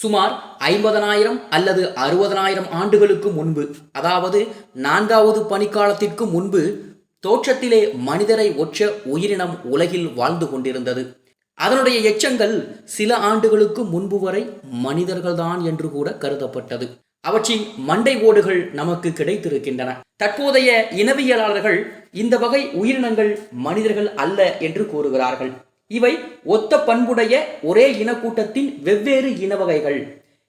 சுமார் ஐம்பதனாயிரம் அல்லது அறுபதனாயிரம் ஆண்டுகளுக்கு முன்பு அதாவது நான்காவது பனிக்காலத்திற்கு முன்பு தோற்றத்திலே மனிதரை ஒற்ற உயிரினம் உலகில் வாழ்ந்து கொண்டிருந்தது. அதனுடைய எச்சங்கள் சில ஆண்டுகளுக்கு முன்பு வரை மனிதர்கள்தான் என்று கூட கருதப்பட்டது. அவற்றின் மண்டை ஓடுகள் நமக்கு கிடைத்திருக்கின்றன. தற்போதைய இனவியலாளர்கள் இந்த வகை உயிரினங்கள் மனிதர்கள் அல்ல என்று கூறுகிறார்கள். இவை ஒத்த பண்புடைய ஒரே இனக்கூட்டத்தின் வெவ்வேறு இனவகைகள்.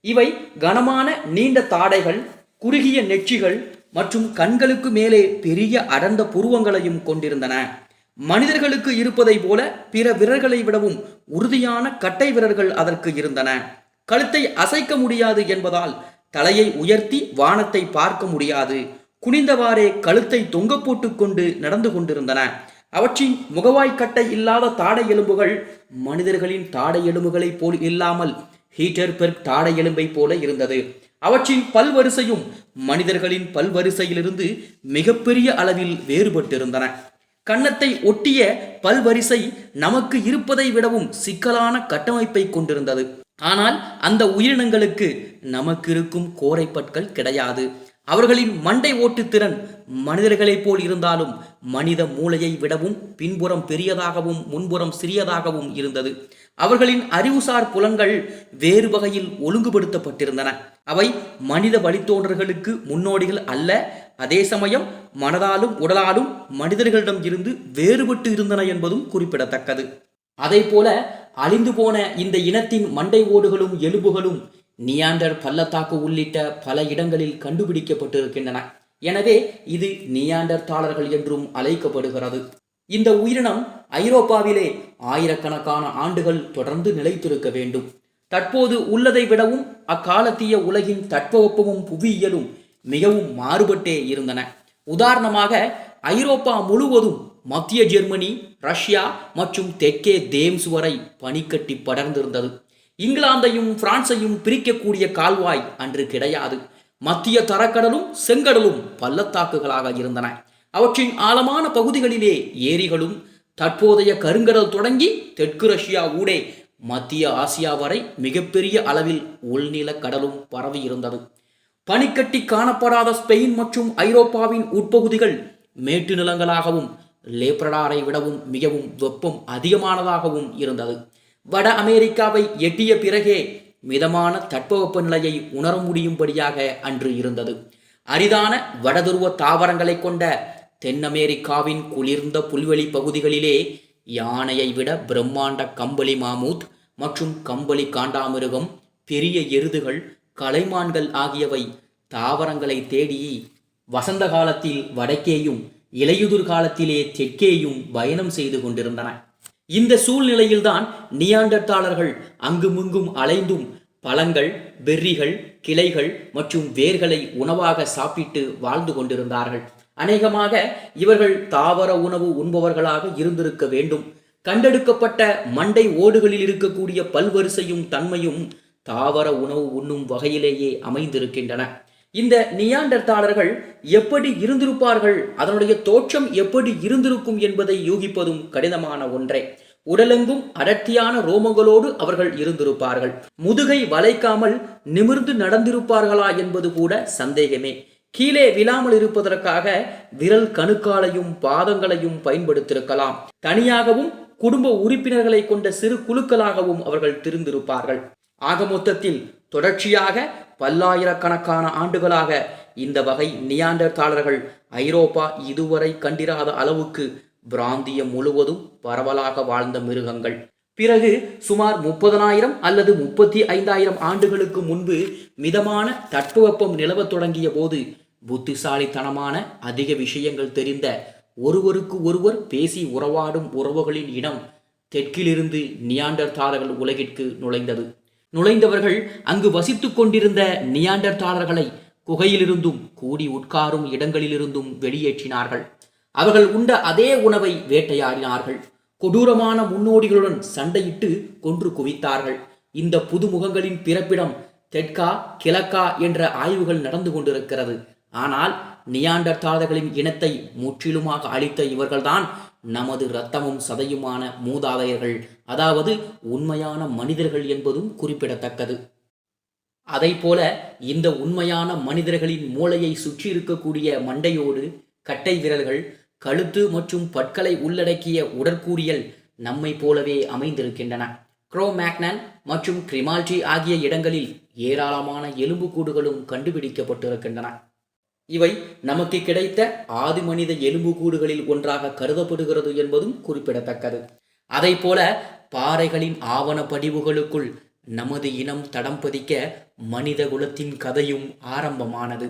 இவை கனமான நீண்ட தாடைகள் குறுகிய நெற்றிகள் மற்றும் கண்களுக்கு மேலே பெரிய அடர்ந்த புருவங்களையும் கொண்டிருந்தன. மனிதர்களுக்கு இருப்பதை போல பிற விரல்களை விடவும் உறுதியான கட்டை விரல்கள் அதற்கு இருந்தன. கழுத்தை அசைக்க முடியாது என்பதால் தலையை உயர்த்தி வானத்தை பார்க்க முடியாது. குனிந்தவாறே கழுத்தை தொங்க போட்டுக்கொண்டு நடந்து கொண்டிருந்தன. அவற்றின் முகவாய்க்கட்டை இல்லாத தாடை எலும்புகள் மனிதர்களின் தாடை எலும்புகளைப் போல் இல்லாமல் ஹீட்டர்பெர்க் தாடை எலும்பை போல இருந்தது. அவற்றின் பல்வரிசையும் மனிதர்களின் பல்வரிசையிலிருந்து மிகப்பெரிய அளவில் வேறுபட்டிருந்தன. கன்னத்தை ஒட்டிய பல்வரிசை நமக்கு இருப்பதை விடவும் சிக்கலான கட்டமைப்பை கொண்டிருந்தது. ஆனால் அந்த உயிரினங்களுக்கு நமக்கு இருக்கும் கோரைப்பற்கள் கிடையாது. அவர்களின் மண்டை ஓட்டுத்திறன் மனிதர்களைப் போல் இருந்தாலும் மனித மூளையை விடவும் பின்புறம் பெரியதாகவும் முன்புறம் சிறியதாகவும் இருந்தது. அவர்களின் அறிவுசார் புலன்கள் வேறு வகையில் ஒழுங்குபடுத்தப்பட்டிருந்தன. அவை மனித வழித்தோன்றர்களுக்கு முன்னோடிகள் அல்ல அதே சமயம் மனதாலும் உடலாலும் மனிதர்களிடம் இருந்து வேறுபட்டு இருந்தன என்பதும் குறிப்பிடத்தக்கது. அதே போல அழிந்து போன இந்த இனத்தின் மண்டை ஓடுகளும் எலும்புகளும் நியாண்டர் பள்ளத்தாக்கு உள்ளிட்ட பல இடங்களில் கண்டுபிடிக்கப்பட்டிருக்கின்றன. எனவே இது நியாண்டர் தாளர்கள் என்றும் அழைக்கப்படுகிறது. இந்த உயிரினம் ஐரோப்பாவிலே ஆயிரக்கணக்கான ஆண்டுகள் தொடர்ந்து நிலைத்திருக்க வேண்டும். தற்போது உள்ளதை விடவும் அக்காலத்திய உலகின் தட்பவெப்பமும் புவியியலும் மிகவும் மாறுபட்டே இருந்தன. உதாரணமாக ஐரோப்பா முழுவதும் மத்திய ஜெர்மனி ரஷ்யா மற்றும் தெற்கே தேம்ஸ் வரை பனிக்கட்டி படர்ந்திருந்தது. இங்கிலாந்தையும் பிரான்சையும் பிரிக்கக்கூடிய கால்வாய் அன்று கிடையாது. மத்திய தரக்கடலும் செங்கடலும் பள்ளத்தாக்குகளாக இருந்தன. அவற்றின் ஆழமான பகுதிகளிலே ஏரிகளும் தற்போதைய கருங்கடல் தொடங்கி தெற்கு ரஷ்யா ஊடே மத்திய ஆசியா வரை மிகப்பெரிய அளவில் உள்நில கடலும் பரவி இருந்தது. பனிக்கட்டி காணப்படாத ஸ்பெயின் மற்றும் ஐரோப்பாவின் உட்பகுதிகள் மேட்டு நிலங்களாகவும் லேப்ரடாரை விடவும் மிகவும் வெப்பம் அதிகமானதாகவும் இருந்தது. வட அமெரிக்காவை எட்டிய பிறகே மிதமான தட்பவெப்ப நிலையை உணர முடியும்படியாக அன்று இருந்தது. அரிதான வடதுருவ தாவரங்களை கொண்ட தென் அமெரிக்காவின் குளிர்ந்த புல்வெளி பகுதிகளிலே யானையை விட பிரம்மாண்ட கம்பளி மாமூத் மற்றும் கம்பளி காண்டாமிருகம் பெரிய எருதுகள் கலைமான்கள் ஆகியவை தாவரங்களை தேடி வசந்த காலத்தில் வடக்கேயும் இலையுதிர் காலத்திலே தெற்கேயும் பயணம் செய்து கொண்டிருந்தன. இந்த சூழ்நிலையில்தான் நியாண்டர்தாளர்கள் அங்குமிங்கும் அலைந்தும் பழங்கள் பெர்ரிகள் கிளைகள் மற்றும் வேர்களை உணவாக சாப்பிட்டு வாழ்ந்து கொண்டிருந்தார்கள். அநேகமாக இவர்கள் தாவர உணவு உண்பவர்களாக இருந்திருக்க வேண்டும். கண்டெடுக்கப்பட்ட மண்டை ஓடுகளில் இருக்கக்கூடிய பல்வரிசையும் தன்மையும் தாவர உணவு உண்ணும் வகையிலேயே அமைந்திருக்கின்றன. இந்த நியாண்டர்தாளர்கள் எப்படி இருந்திருப்பார்கள்? அதனுடைய தோற்றம் எப்படி இருந்திருக்கும் என்பதை யூகிப்பதும் கடினமான ஒன்றே. உடலெங்கும் அடர்த்தியான ரோமங்களோடு அவர்கள் இருந்திருப்பார்கள். முதுகை வளைக்காமல் நிமிர்ந்து நடந்திருப்பார்களா என்பது கூட சந்தேகமே. கீழே விழாமல் இருப்பதற்காக விரல் கணுக்காலையும் பாதங்களையும் பயன்படுத்தியிருக்கலாம் தனியாகவும் குடும்ப உறுப்பினர்களை கொண்ட சிறு குழுக்களாகவும் அவர்கள் திருந்திருப்பார்கள். ஆக மொத்தத்தில் தொடர்ச்சியாக பல்லாயிரக்கணக்கான ஆண்டுகளாக இந்த வகை நியாண்டர்தாளர்கள் ஐரோப்பா இதுவரை கண்டிராத அளவுக்கு பிராந்தியம் முழுவதும் பரவலாக வாழ்ந்த மிருகங்கள். பிறகு சுமார் முப்பதனாயிரம் அல்லது முப்பத்தி ஐந்தாயிரம் ஆண்டுகளுக்கு முன்பு மிதமான தட்பவெப்பம் நிலவத் தொடங்கிய போது புத்திசாலித்தனமான அதிக விஷயங்கள் தெரிந்த ஒருவருக்கு ஒருவர் பேசி உறவாடும் உறவுகளின் இனம் தெற்கிலிருந்து நியாண்டர்தாரர்கள் உலகிற்கு நுழைந்தது. நுழைந்தவர்கள் அங்கு வசித்துக் கொண்டிருந்த நியாண்டர்தாளர்களை குகையிலிருந்தும் கூடி உட்காரும் இடங்களிலிருந்தும் வெளியேற்றினார்கள். அவர்கள் உண்ட அதே உணவை வேட்டையாடினார்கள். கொடூரமான முன்னோடிகளுடன் சண்டையிட்டு கொன்று குவித்தார்கள். இந்த புதுமுகங்களின் பிறப்பிடம் தெற்கா கிழக்கா என்ற ஆய்வுகள் நடந்து கொண்டிருக்கிறது. ஆனால் நியாண்டர்தாதர்களின் இனத்தை முற்றிலுமாக அழித்த இவர்கள்தான் நமது இரத்தமும் சதையுமான மூதாதையர்கள் அதாவது உண்மையான மனிதர்கள் என்பதும் குறிப்பிடத்தக்கது. அதைப்போல இந்த உண்மையான மனிதர்களின் மூளையை சுற்றி இருக்கக்கூடிய மண்டையோடு கட்டை விரல்கள் கழுத்து மற்றும் பற்களை உள்ளடக்கிய உடற்கூறியல் நம்மை போலவே அமைந்திருக்கின்றன. குரோமேக்னன் மற்றும் கிரிமால்டி ஆகிய இடங்களில் ஏராளமான எலும்புக்கூடுகளும் கண்டுபிடிக்கப்பட்டிருக்கின்றன. இவை நமக்கு கிடைத்த ஆதி மனித எலும்புக்கூடுகளில் ஒன்றாக கருதப்படுகிறது என்பதும் குறிப்பிடத்தக்கது. அதைப்போல பாறைகளின் ஆவண படிவுகளுக்குள் நமது இனம் தடம் பதிக்க மனித குலத்தின் கதையும் ஆரம்பமானது.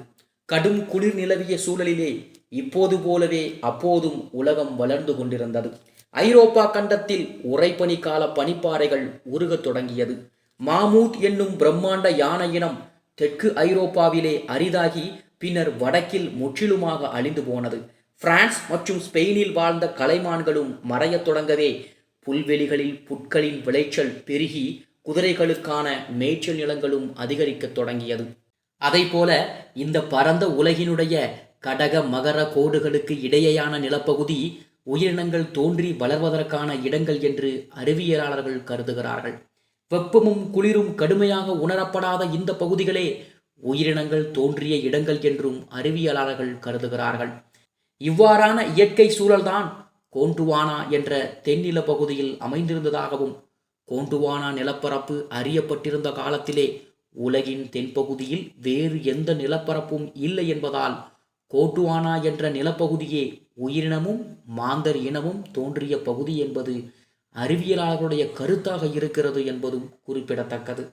கடும் குளிர் நிலவிய சூழலிலே இப்போது போலவே அப்போதும் உலகம் வளர்ந்து கொண்டிருந்தது. ஐரோப்பா கண்டத்தில் உறைபனி கால பனிப்பாறைகள் உருகத் தொடங்கியது. மாமூத் என்னும் பிரம்மாண்ட யானை இனம் தெற்கு ஐரோப்பாவிலே அரிதாகி பின்னர் வடக்கில் முற்றிலுமாக அழிந்து போனது. பிரான்ஸ் மற்றும் ஸ்பெயினில் வாழ்ந்த கலைமான்களும் மறையத் தொடங்கவே புல்வெளிகளில் புட்களின் விளைச்சல் பெருகி குதிரைகளுக்கான மேய்ச்சல் நிலங்களும் அதிகரிக்கத் தொடங்கியது. அதைப்போல இந்த பரந்த உலகினுடைய கடக மகர கோடுகளுக்கு இடையேயான நிலப்பகுதி உயிரினங்கள் தோன்றி வளர்வதற்கான இடங்கள் என்று அறிவியலாளர்கள் கருதுகிறார்கள். வெப்பமும் குளிரும் கடுமையாக உணரப்படாத இந்த பகுதிகளே உயிரினங்கள் தோன்றிய இடங்கள் என்றும் அறிவியலாளர்கள் கருதுகிறார்கள். இவ்வாறான இயற்கை சூழல்தான் கோண்டுவானா என்ற தென்னில பகுதியில் அமைந்திருந்ததாகவும் கோண்டுவானா நிலப்பரப்பு அறியப்பட்டிருந்த காலத்திலே உலகின் தென்பகுதியில் வேறு எந்த நிலப்பரப்பும் இல்லை என்பதால் கோட்டுவானா என்ற நிலப்பகுதியே உயிரினமும் மாந்தர் இனமும் தோன்றிய பகுதி என்பது அறிவியலாளர்களுடைய கருத்தாக இருக்கிறது என்பதும் குறிப்பிடத்தக்கது.